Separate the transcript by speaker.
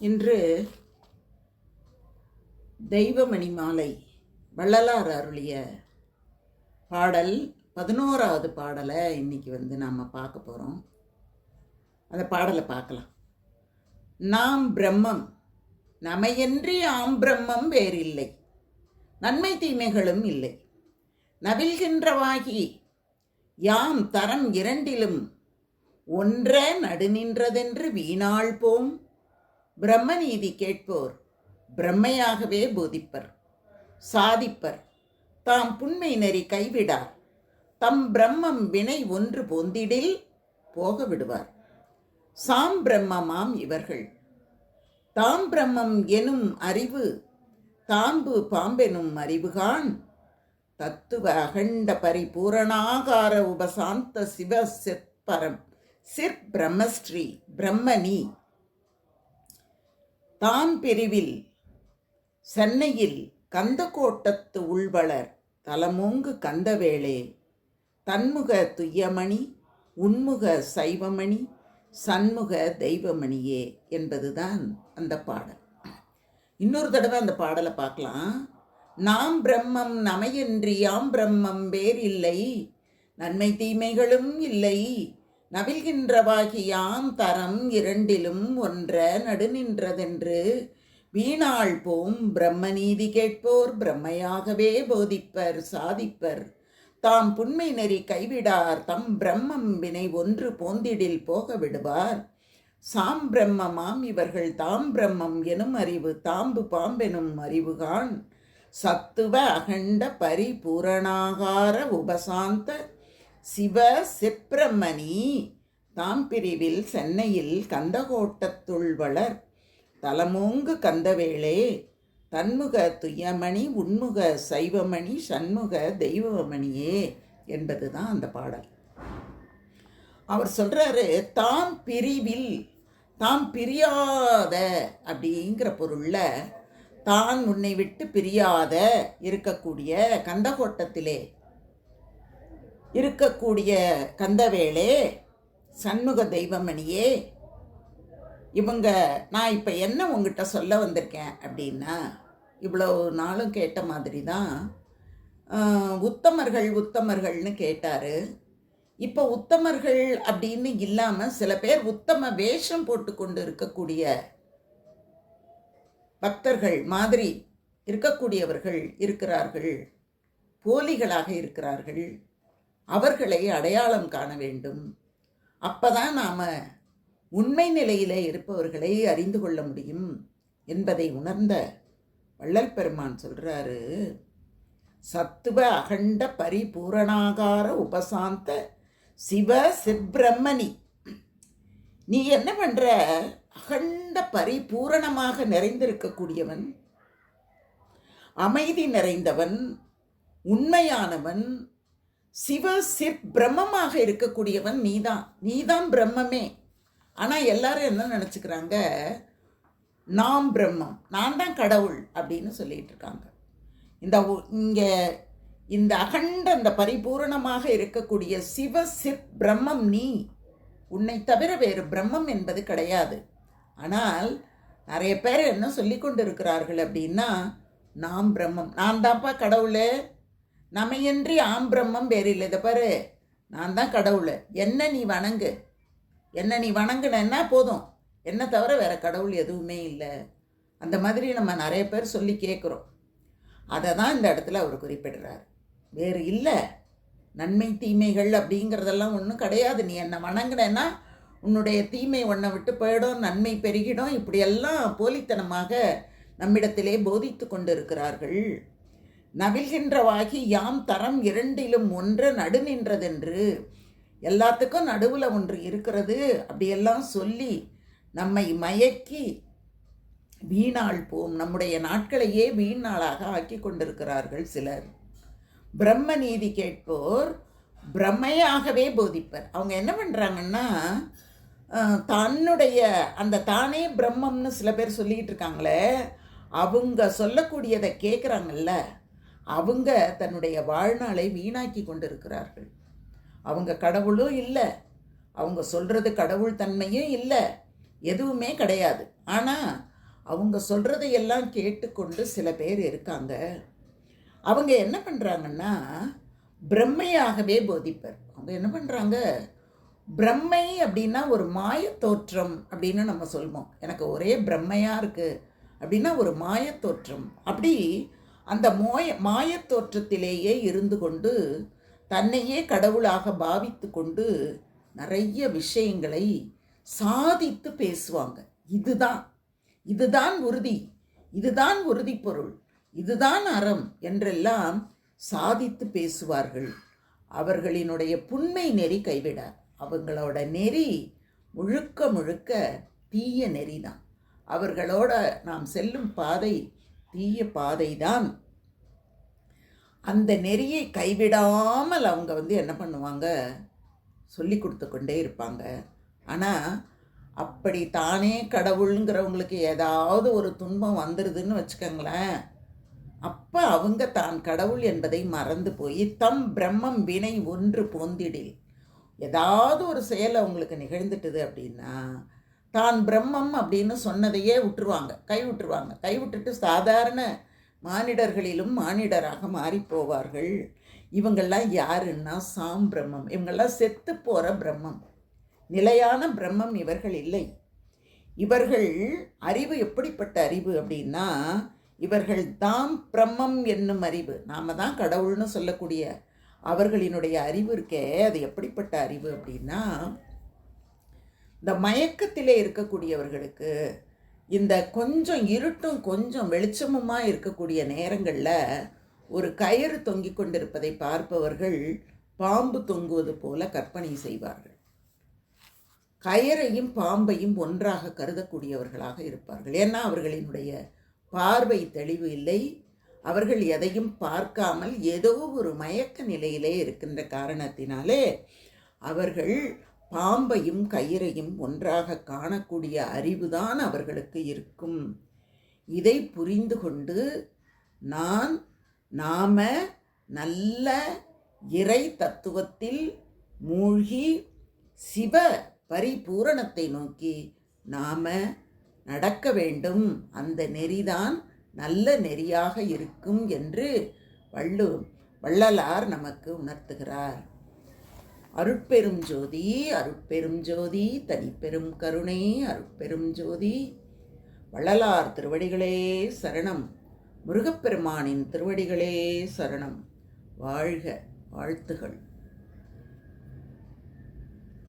Speaker 1: இன்று தெய்வமணி மாலை வள்ளலார் அருளிய பாடல் பதினோராவது பாடலை இன்னைக்கு வந்து நாம் பார்க்க போகிறோம் அந்த பாடலை பார்க்கலாம். நாம் பிரம்மம் நமையன்றி ஆம் பிரம்மம் வேறில்லை. நன்மை தீமைகளும் இல்லை. நவில்கின்றவாகி யாம் தரம் இரண்டிலும் ஒன்ற நடுநின்றதென்று வீணாள் போம் பிரம்மநீதி கேட்போர் பிரம்மையாகவே போதிப்பர் சாதிப்பர். தாம் புண்மை நெறி கைவிடார். தம் பிரம்மம் வினை ஒன்று பொந்திடில் போக விடுவார். சாம் பிரம்மமாம் இவர்கள். தாம் பிரம்மம் எனும் அறிவு தாம்பு பாம்பெனும் அறிவுகான் தத்துவ அகண்ட பரிபூரணாகார உபசாந்த சிவ சிற்பரம் சிற் பிரம்மஸ்ரீ பிரம்மணி. தான் பிரிவில் சென்னையில் கந்தக்கோட்டத்து உள்வளர் தலமோங்கு கந்தவேளே தன்முக துய்யமணி உன்முக சைவமணி சண்முக தெய்வமணியே என்பதுதான் அந்த பாடல். இன்னொரு தடவை அந்த பாடலை பார்க்கலாம். நாம் பிரம்மம் நமையின்றி யாம் பிரம்மம் வேறில்லை நன்மை தீமைகளும் இல்லை நவில்கின்றவாகியாம் தரம் இரண்டிலும் ஒன்ற நடுநின்றதென்று. வீணாள் போம் பிரம்மநீதி கேட்போர் பிரம்மையாகவே போதிப்பர் சாதிப்பர். தாம் புண்மை நெறி கைவிடார் தம் பிரம்மம் வினை ஒன்று போந்திடில் போக விடுவார். சாம் பிரம்மமாம் இவர்கள் தாம் பிரம்மம் எனும் அறிவு தாம்பு பாம்பெனும் அறிவுகான் சத்துவ அகண்ட பரிபூரணாகார உபசாந்த சிவ செப்பிரமணி தாம் பிரிவில் சென்னையில் கந்தகோட்டத்துள் வளர். தலமோங்கு கந்தவேளே தன்முக துய்யமணி உன்முக சைவமணி சண்முக தெய்வமணியே என்பதுதான் அந்த பாடல். அவர் சொல்றாரு தாம் பிரிவில் தாம் பிரியாத அப்படிங்கிற பொருள்ல தான் உன்னை விட்டு பிரியாத இருக்கக்கூடிய கந்தகோட்டத்திலே இருக்கக்கூடிய கந்தவேளே சண்முக தெய்வமணியே இவங்க நான் இப்போ என்ன உங்ககிட்ட சொல்ல வந்திருக்கேன் அப்படின்னா இவ்வளோ நாளும் கேட்ட மாதிரி தான் உத்தமர்கள் உத்தமர்கள்னு கேட்டார். இப்போ உத்தமர்கள் அப்படின்னு இல்லாமல் சில பேர் உத்தம வேஷம் போட்டுக்கொண்டு இருக்கக்கூடிய பக்தர்கள் மாதிரி இருக்கக்கூடியவர்கள் இருக்கிறார்கள் போலிகளாக இருக்கிறார்கள். அவர்களை அடையாளம் காண வேண்டும். அப்பதான் நாம் உண்மை நிலையில் இருப்பவர்களை அறிந்து கொள்ள முடியும் என்பதை உணர்ந்த வள்ளல் பெருமான் சொல்கிறாரு சத்துவ அகண்ட பரிபூரணாகார உபசாந்த சிவ சிப்ரம்மணி நீ என்ன பண்ணுற அகண்ட பரிபூரணமாக நிறைந்திருக்கக்கூடியவன் அமைதி நிறைந்தவன் உண்மையானவன் சிவ சிற் பிரம்மமாக இருக்கக்கூடியவன் நீதான். நீதான் பிரம்மமே. ஆனால் எல்லாரும் என்ன நினச்சிக்கிறாங்க? நாம் பிரம்மம். நான் தான் கடவுள் அப்படின்னு சொல்லிட்டு இருக்காங்க. இந்த இங்கே இந்த அகண்ட அந்த பரிபூரணமாக இருக்கக்கூடிய சிவ சிற் பிரம்மம் நீ உன்னை தவிர வேறு பிரம்மம் என்பது கிடையாது. ஆனால் நிறைய பேர் என்ன சொல்லி கொண்டு இருக்கிறார்கள் அப்படின்னா நாம் பிரம்மம். நான் தான்ப்பா கடவுளே. நமையன்றி ஆம்பிரம்மம் பிரம்மம் இல்லை. இதை பாரு நான் தான் கடவுள். என்ன நீ வணங்கு? என்ன நீ வணங்குனா போதும். என்ன தவிர வேற கடவுள் எதுவுமே இல்லை. அந்த மாதிரி நம்ம நிறைய பேர் சொல்லி கேட்குறோம். அதை தான் இந்த இடத்துல அவர் குறிப்பிடுறார். வேறு இல்லை. நன்மை தீமைகள் அப்படிங்கிறதெல்லாம் ஒன்றும் கிடையாது. நீ என்னை வணங்கினேன்னா உன்னுடைய தீமை ஒன்றை விட்டு போயிடும் நன்மை பெருகிடும். இப்படியெல்லாம் போலித்தனமாக நம்மிடத்திலே போதித்து கொண்டு நவிழ்கின்றவாகி யாம் தரம் இரண்டிலும் ஒன்று நடு நின்றதென்று எல்லாத்துக்கும் நடுவில் ஒன்று இருக்கிறது. அப்படியெல்லாம் சொல்லி நம்மை மயக்கி வீணாள் போம் நம்முடைய நாட்களையே வீண் நாளாக ஆக்கி கொண்டிருக்கிறார்கள் சிலர். பிரம்ம நீதி கேட்போர் பிரம்மையாகவே போதிப்பர். அவங்க என்ன பண்ணுறாங்கன்னா தன்னுடைய அந்த தானே பிரம்மம்னு சில பேர் சொல்லிக்கிட்டு இருக்காங்களே அவங்க சொல்லக்கூடியதை கேட்குறாங்கல்ல அவங்க தன்னுடைய வாழ்நாளை வீணாக்கி கொண்டிருக்கிறார்கள். அவங்க கடவுளும் இல்லை. அவங்க சொல்கிறது கடவுள் தன்மையும் இல்லை. எதுவுமே கிடையாது. ஆனால் அவங்க சொல்கிறதையெல்லாம் கேட்டுக்கொண்டு சில பேர் இருக்காங்க. அவங்க என்ன பண்ணுறாங்கன்னா பிரம்மையாகவே போதிப்பர். அவங்க என்ன பண்ணுறாங்க பிரம்மை அப்படின்னா ஒரு மாயத் தோற்றம் அப்படின்னு நம்ம சொல்வோம் எனக்கு ஒரே பிரம்மையாக இருக்குது அப்படின்னா ஒரு மாய தோற்றம். அப்படி அந்த மோய மாயத் தோற்றத்திலேயே இருந்து கொண்டு தன்னையே கடவுளாக பாவித்து கொண்டு நிறைய விஷயங்களை சாதித்து பேசுவாங்க. இதுதான். இதுதான் உறுதி. இதுதான் உறுதி பொருள் இதுதான் அறம் என்றெல்லாம் சாதித்து பேசுவார்கள். அவர்களினுடைய புண்மை நெறி கைவிட அவங்களோட நெறி முழுக்க முழுக்க தீய நெறி தான் அவர்களோட நாம் செல்லும் பாதை தீய பாதை தான் அந்த நெறியை கைவிடாமல் அவங்க வந்து என்ன பண்ணுவாங்க? சொல்லி கொடுத்து கொண்டே இருப்பாங்க. ஆனால் அப்படி தானே கடவுளுங்கிறவங்களுக்கு ஏதாவது ஒரு துன்பம் வந்துடுதுன்னு வச்சுக்கோங்களேன். அப்போ அவங்க தான் கடவுள் என்பதை மறந்து போய் தம் பிரம்மம் வினை ஒன்று போந்திடில். ஏதாவது ஒரு செயல் அவங்களுக்கு நிகழ்ந்துட்டுது அப்படின்னா தான் பிரம்மம் அப்படின்னு சொன்னதையே விட்டுருவாங்க. கை விட்டுருவாங்க. கை விட்டுட்டு சாதாரண மானிடர்களிலும் மானிடராக மாறி போவார்கள். இவங்கள்லாம் யாருன்னா சாம் பிரம்மம். இவங்கெல்லாம் செத்து போகிற பிரம்மம். நிலையான பிரம்மம் இவர்கள் இல்லை. இவர்கள் அறிவு எப்படிப்பட்ட அறிவு அப்படின்னா இவர்கள் தாம் பிரம்மம் என்னும் அறிவு. நாம தான் கடவுள்னு சொல்லக்கூடிய அவர்களினுடைய அறிவு இருக்கே. அது எப்படிப்பட்ட அறிவு அப்படின்னா இந்த மயக்கத்திலே இருக்கக்கூடியவர்களுக்கு இந்த கொஞ்சம் இருட்டும் கொஞ்சம் வெளிச்சமுமாக இருக்கக்கூடிய நேரங்களில் ஒரு கயிறு தொங்கிக் கொண்டிருப்பதை பார்ப்பவர்கள் பாம்பு தொங்குவது போல கற்பனை செய்வார்கள். கயரையும் பாம்பையும் ஒன்றாக கருதக்கூடியவர்களாக இருப்பார்கள். ஏன்னா அவர்களினுடைய பார்வை தெளிவு இல்லை. அவர்கள் எதையும் பார்க்காமல் ஏதோ ஒரு மயக்க நிலையிலே இருக்கின்ற காரணத்தினாலே அவர்கள் பாம்பையும் கயிறையும் ஒன்றாக காணக்கூடிய அறிவுதான் அவர்களுக்கு இருக்கும். இதை புரிந்து கொண்டு நான் நாம நல்ல இறை தத்துவத்தில் மூழ்கி சிவ பரிபூரணத்தை நோக்கி நாம நடக்க வேண்டும். அந்த நெறிதான் நல்ல நெறியாக இருக்கும் என்று வள்ளு வள்ளலார் நமக்கு உணர்த்துகிறார். அருட்பெரும் ஜோதி அருட்பெரும் ஜோதி தனிப்பெரும் கருணை அருட்பெரும் ஜோதி. வள்ளலார் திருவடிகளே சரணம். முருகப்பெருமானின் திருவடிகளே சரணம். வாழ்க வாழ்த்துகள்.